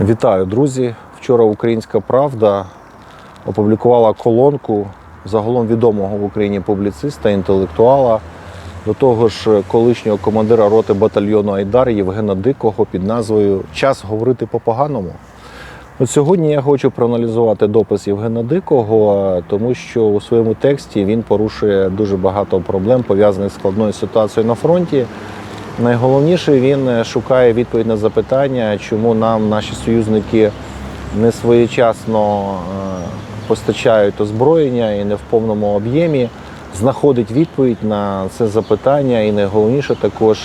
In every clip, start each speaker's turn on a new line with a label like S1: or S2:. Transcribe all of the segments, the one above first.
S1: Вітаю, друзі! Вчора Українська Правда опублікувала колонку загалом відомого в Україні публіциста, інтелектуала, до того ж колишнього командира роти батальйону Айдар Євгена Дикого під назвою Час говорити по-поганому. От сьогодні я хочу проаналізувати допис Євгена Дикого, тому що у своєму тексті він порушує дуже багато проблем, пов'язаних з складною ситуацією на фронті. Найголовніше він шукає відповідь на запитання, чому нам наші союзники не своєчасно е, постачають озброєння і не в повному об'ємі. Знаходить відповідь на це запитання, і найголовніше також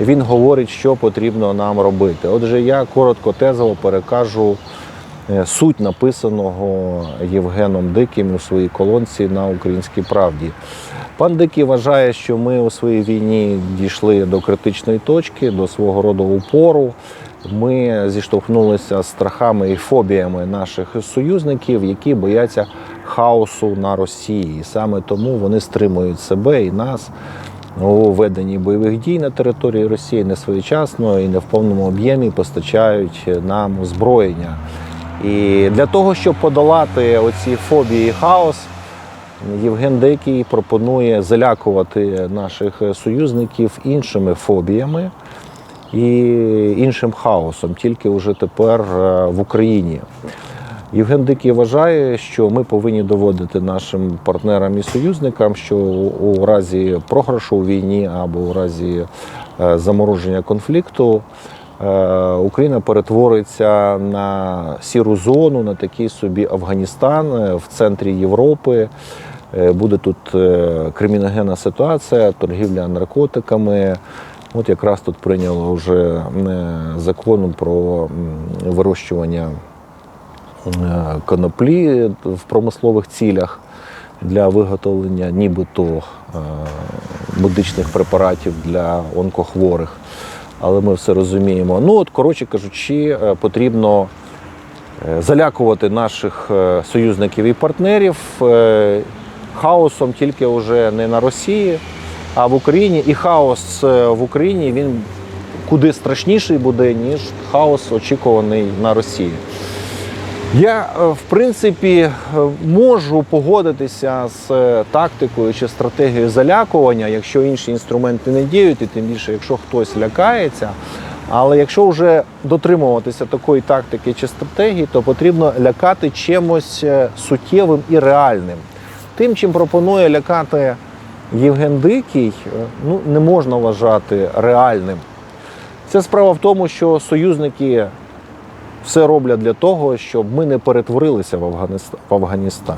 S1: він говорить, що потрібно нам робити. Отже, я коротко тезово перекажу е, суть написаного Євгеном Диким у своїй колонці на українській правді. Пан Дикий вважає, що ми у своїй війні дійшли до критичної точки, до свого роду упору. Ми зіштовхнулися з страхами і фобіями наших союзників, які бояться хаосу на Росії. І саме тому вони стримують себе і нас у веденні бойових дій на території Росії не своєчасно і не в повному об'ємі постачають нам озброєння. І для того, щоб подолати оці фобії і хаос, Євген Дикий пропонує залякувати наших союзників іншими фобіями і іншим хаосом, тільки вже тепер е, в Україні. Євген Дикий вважає, що ми повинні доводити нашим партнерам і союзникам, що у разі програшу у війні або у разі е, замороження конфлікту Україна перетвориться на сіру зону, на такий собі Афганістан е, в центрі Європи. Е, Буде тут е, криміногенна ситуація, торгівля наркотиками. От якраз тут прийняло вже е, закон про вирощування е, коноплі в промислових цілях для виготовлення нібито е, медичних препаратів для онкохворих. Але ми все розуміємо. Ну, от, коротше кажучи, е, потрібно е, залякувати наших е, союзників і партнерів хаосом тільки вже не на Росії, а в Україні. І хаос в Україні він куди страшніший буде, ніж хаос очікуваний на Росії. Я, е, в принципі, е, можу погодитися з е, тактикою чи стратегією залякування, якщо інші інструменти не діють, і тим більше, якщо хтось лякається. Але якщо вже дотримуватися такої тактики чи стратегії, то потрібно лякати чимось суттєвим і реальним. Тим, чим пропонує лякати Євген Дикий, ну, не можна вважати реальним. Це справа в тому, що союзники все роблять для того, щоб ми не перетворилися в Афганістан.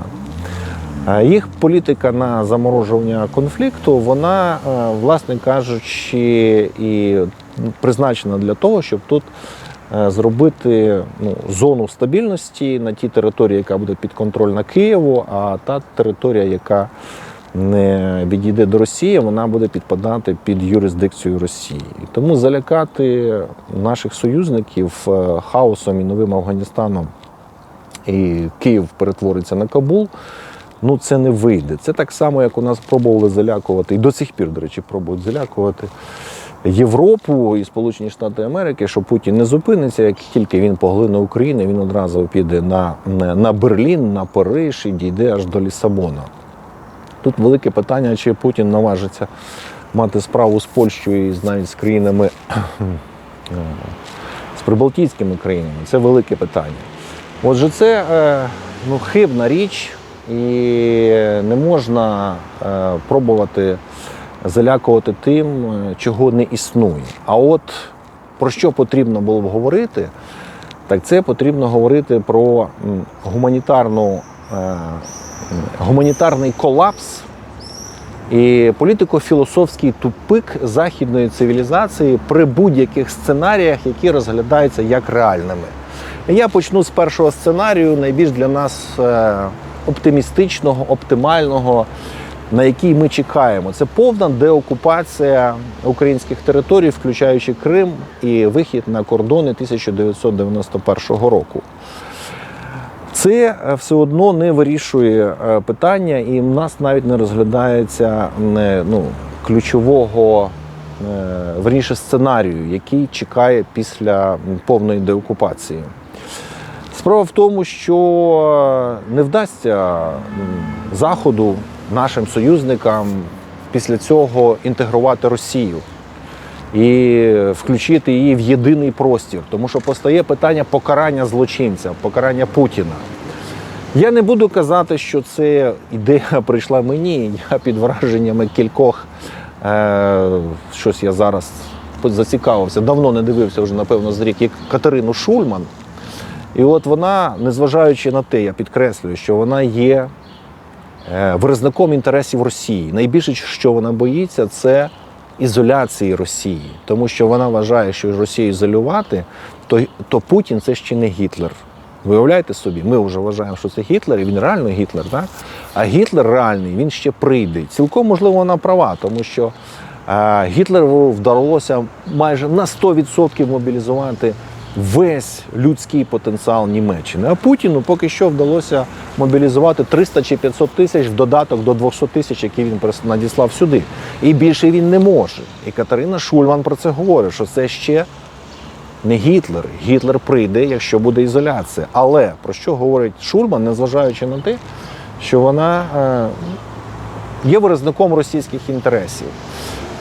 S1: Їх політика на заморожування конфлікту, вона, е, власне кажучи, і призначена для того, щоб тут е, зробити ну, зону стабільності на тій території, яка буде підконтрольна Києву, а та територія, яка не відійде до Росії, вона буде підпадати під юрисдикцію Росії. Тому залякати наших союзників е, хаосом і новим Афганістаном і Київ перетвориться на Кабул. Ну, це не вийде. Це так само, як у нас пробували залякувати, і до сих пір, до речі, пробують залякувати Європу і Сполучені Штати Америки, що Путін не зупиниться, як тільки він поглине Україну, він одразу піде на, на Берлін, на Париж і дійде аж до Лісабона. Тут велике питання, чи Путін наважиться мати справу з Польщею і навіть з країнами, з прибалтійськими країнами. Це велике питання. Отже, це е, ну, хибна річ, і не можна е, пробувати залякувати тим, е, чого не існує. А от про що потрібно було б говорити, так це потрібно говорити про гуманітарну, гуманітарний колапс і політико-філософський тупик західної цивілізації при будь-яких сценаріях, які розглядаються як реальними. Я почну з першого сценарію, найбільш для нас е, оптимістичного, оптимального, на який ми чекаємо. Це повна деокупація українських територій, включаючи Крим і вихід на кордони 1991 року. Це е, все одно не вирішує е, питання, і в нас навіть не розглядається не, ну, ключового верніше сценарію, який чекає після повної деокупації. Справа в тому, що не вдасться Заходу, нашим союзникам після цього інтегрувати Росію і включити її в єдиний простір, тому що постає питання покарання злочинця, покарання Путіна. Я не буду казати, що це ідея прийшла мені. Я під враженнями кількох е, щось я зараз зацікавився. Давно не дивився вже, напевно, з рік як Катерину Шульман. І от вона, незважаючи на те, я підкреслюю, що вона є е, виразником інтересів Росії. Найбільше, що вона боїться, це ізоляції Росії, тому що вона вважає, що Росію ізолювати, то, то Путін це ще не Гітлер. Виявляєте собі, ми вже вважаємо, що це Гітлер, і він реально Гітлер, так? А Гітлер реальний, він ще прийде. Цілком можливо вона права, тому що е, Гітлеру вдалося майже на 100% мобілізувати весь людський потенціал Німеччини. А Путіну поки що вдалося мобілізувати 300 чи 500 тисяч в додаток до 200 тисяч, які він надіслав сюди. І більше він не може. І Катерина Шульман про це говорить, що це ще не Гітлер. Гітлер прийде, якщо буде ізоляція. Але про що говорить Шульман, незважаючи на те, що вона е, є виразником російських інтересів.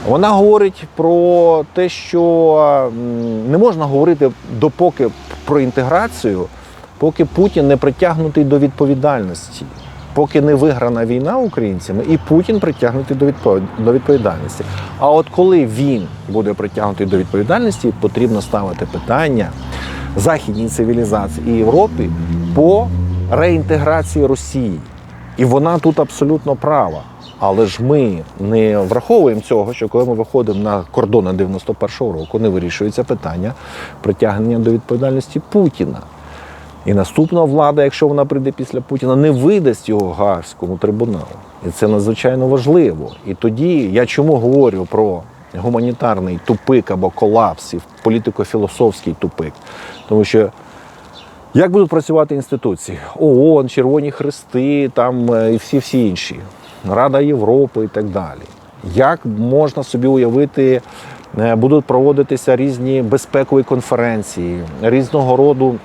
S1: Вона говорить про те, що не можна говорити допоки про інтеграцію, поки Путін не притягнутий до відповідальності, поки не виграна війна українцями, і Путін притягнутий до відпов- до відповідальності. А от коли він буде притягнутий до відповідальності, потрібно ставити питання західній цивілізації і Європі по реінтеграції Росії. І вона тут абсолютно права. Але ж ми не враховуємо цього, що коли ми виходимо на кордони 91-го року, не вирішується питання притягнення до відповідальності Путіна. І наступна влада, якщо вона прийде після Путіна, не видасть його Гаагському трибуналу. І це надзвичайно важливо. І тоді я чому говорю про гуманітарний тупик або колапс і політико-філософський тупик? Тому що як будуть працювати інституції? ООН, Червоні Хрести, там е, і всі всі інші, Рада Європи і так далі. Як можна собі уявити, е, будуть проводитися різні безпекові конференції, різного роду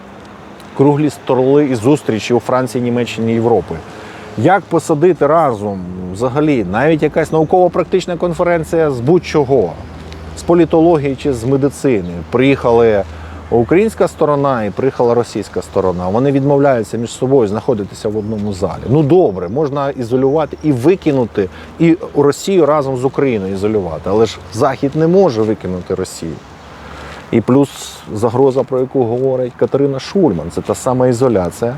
S1: круглі столи і зустрічі у Франції, Німеччині, Європи. Як посадити разом взагалі навіть якась науково-практична конференція з будь-чого, з політології чи з медицини. Приїхали українська сторона і приїхала російська сторона. Вони відмовляються між собою знаходитися в одному залі. Ну добре, можна ізолювати і викинути, і Росію разом з Україною ізолювати. Але ж Захід не може викинути Росію. І плюс загроза, про яку говорить Катерина Шульман, це та сама ізоляція,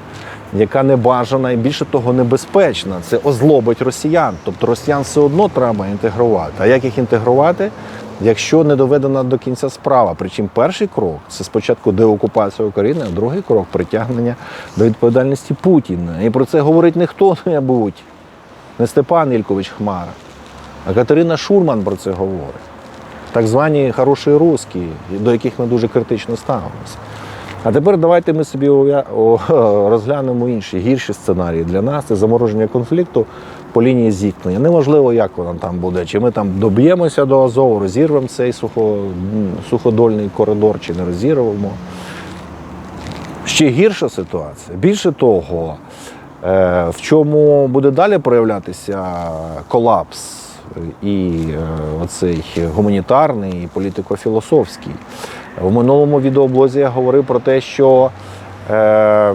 S1: яка не бажана і більше того небезпечна. Це озлобить росіян. Тобто росіян все одно треба інтегрувати. А як їх інтегрувати, якщо не доведена до кінця справа? Причому перший крок це спочатку деокупація України, а другий крок притягнення до відповідальності Путіна. І про це говорить не хто-небудь, не Степан Ількович Хмара, а Катерина Шульман про це говорить так звані хороші русські, до яких ми дуже критично ставимося. А тепер давайте ми собі розглянемо інші гірші сценарії для нас. Це замороження конфлікту по лінії зіткнення. Неважливо, як воно там буде, чи ми там доб'ємося до Азову, розірвемо цей сухо, суходольний коридор, чи не розірвемо. Ще гірша ситуація. Більше того, е, в чому буде далі проявлятися колапс і е, оцей гуманітарний, і політико-філософський. В минулому відеоблозі я говорив про те, що е, е,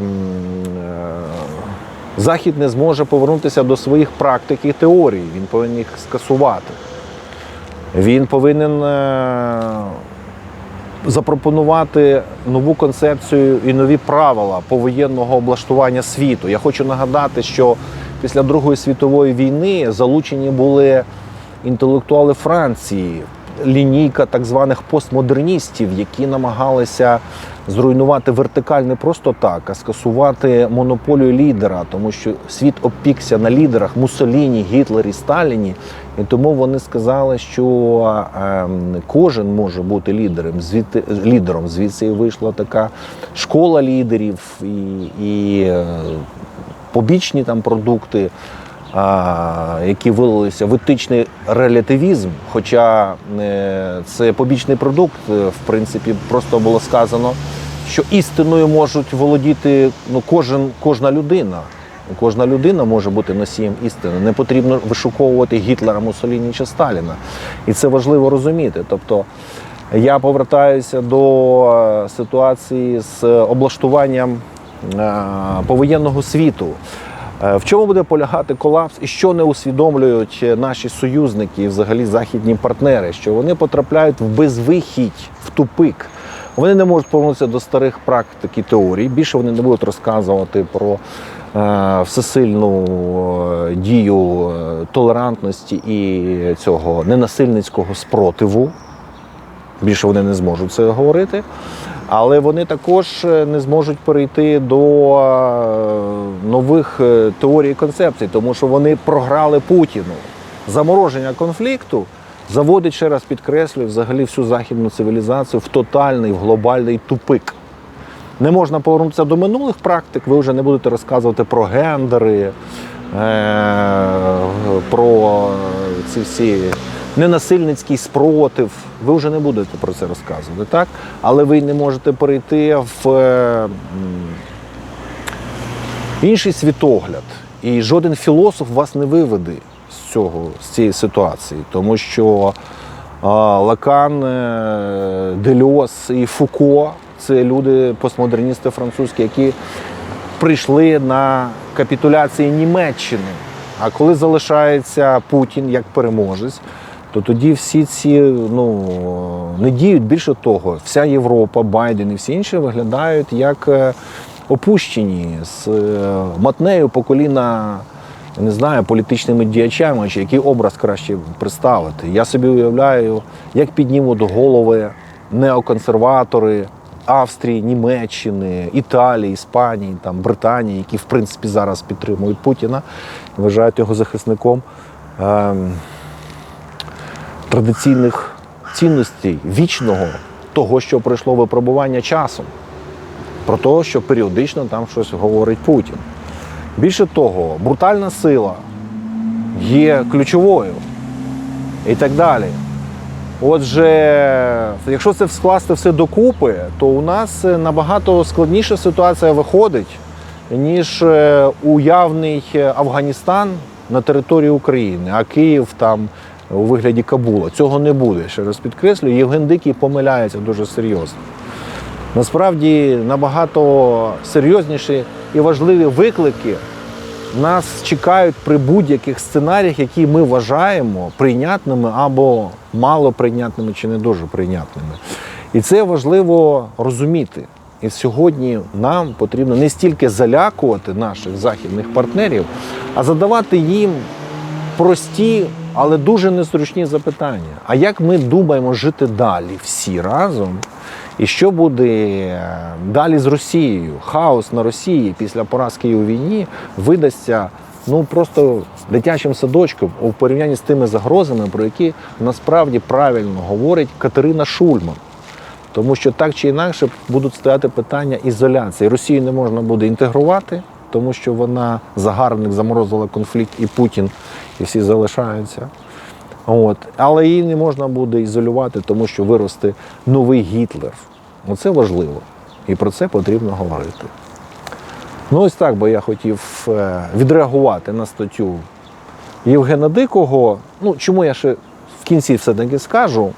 S1: Захід не зможе повернутися до своїх практик і теорій. Він повинен їх скасувати. Він повинен е, запропонувати нову концепцію і нові правила повоєнного облаштування світу. Я хочу нагадати, що після Другої світової війни залучені були інтелектуали Франції, лінійка так званих постмодерністів, які намагалися зруйнувати вертикаль не просто так, а скасувати монополію лідера, тому що світ опікся на лідерах Муссоліні, Гітлері, Сталіні. І тому вони сказали, що ем, кожен може бути лідером. Звідти лідером звідси і вийшла така школа лідерів і, і е, побічні там продукти. Які вилилися в етичний релятивізм. Хоча е, це побічний продукт, е, в принципі, просто було сказано, що істиною можуть володіти ну, кожен, кожна людина. Кожна людина може бути носієм істини. Не потрібно вишуковувати Гітлера, Муссоліні чи Сталіна. І це важливо розуміти. Тобто я повертаюся до е, ситуації з облаштуванням повоєнного світу. Е, В чому буде полягати колапс і що не усвідомлюють наші союзники і взагалі західні партнери, що вони потрапляють в безвихідь, в тупик. Вони не можуть повернутися до старих практик і теорій. Більше вони не будуть розказувати про е, всесильну е, дію е, толерантності і цього ненасильницького спротиву. Більше вони не зможуть це говорити. Але вони також е, не зможуть перейти до е, нових е, теорій і концепцій, тому що вони програли Путіну. Замороження конфлікту заводить, ще раз підкреслюю, взагалі всю західну цивілізацію в тотальний, в глобальний тупик. Не можна повернутися до минулих практик, ви вже не будете розказувати про гендери, про ці всі ненасильницький спротив. Ви вже не будете про це розказувати, так? Але ви не можете перейти в е, інший світогляд. І жоден філософ вас не виведе з цього, з цієї ситуації, тому що Лакан, е, Дельос і Фуко це люди постмодерністи французькі, які прийшли на капітуляції Німеччини. А коли залишається Путін як переможець, то тоді всі ці ну, не діють більше того, вся Європа, Байден і всі інші виглядають як е, опущені з е, матнею по коліна, не знаю, політичними діячами, чи який образ краще представити. Я собі уявляю, як піднімуть голови неоконсерватори. Австрії, Німеччини, Італії, Іспанії, там, Британії, які в принципі зараз підтримують Путіна, вважають його захисником ем, традиційних цінностей, вічного того, що пройшло випробування часом, про те, що періодично там щось говорить Путін. Більше того, брутальна сила є ключовою і так далі. Отже, якщо це скласти все докупи, то у нас е, набагато складніша ситуація виходить, ніж е, уявний Афганістан на території України, а Київ там у вигляді Кабула. Цього не буде. Ще раз підкреслюю, Євген Дикий помиляється дуже серйозно. Насправді набагато серйозніші і важливі виклики нас чекають при будь-яких сценаріях, які ми вважаємо прийнятними або мало прийнятними чи не дуже прийнятними. І це важливо розуміти. І сьогодні нам потрібно не стільки залякувати наших західних партнерів, а задавати їм прості, але дуже незручні запитання. А як ми думаємо жити далі всі разом? І що буде е, далі з Росією? Хаос на Росії після поразки у війні видасться ну просто дитячим садочком у порівнянні з тими загрозами, про які насправді правильно говорить Катерина Шульман. Тому що так чи інакше будуть стояти питання ізоляції. Росію не можна буде інтегрувати, тому що вона загарбник заморозила конфлікт і Путін, і всі залишаються. От. Але її не можна буде ізолювати, тому що виросте новий Гітлер. Оце важливо. І про це потрібно говорити. Ну, ось так би я хотів е, відреагувати на статтю Євгена Дикого. Ну, чому я ще в кінці все-таки скажу.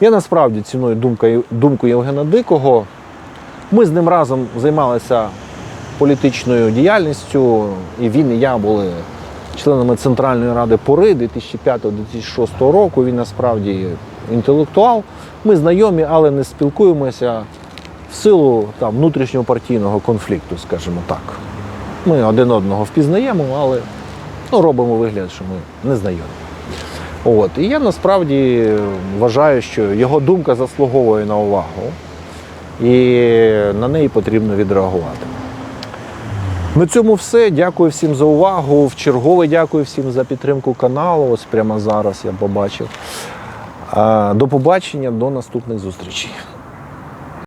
S1: Я насправді ціную думку, Євгена Дикого. Ми з ним разом займалися політичною діяльністю, і він і я були членами Центральної ради Пори 2005-2006 року. Він насправді інтелектуал. Ми знайомі, але не спілкуємося в силу там, внутрішнього партійного конфлікту, скажімо так. Ми один одного впізнаємо, але ну, робимо вигляд, що ми не знайомі. От. І я насправді вважаю, що його думка заслуговує на увагу, і на неї потрібно відреагувати. На цьому все. Дякую всім за увагу. В чергове дякую всім за підтримку каналу. Ось прямо зараз я побачив. До побачення, до наступних зустрічей.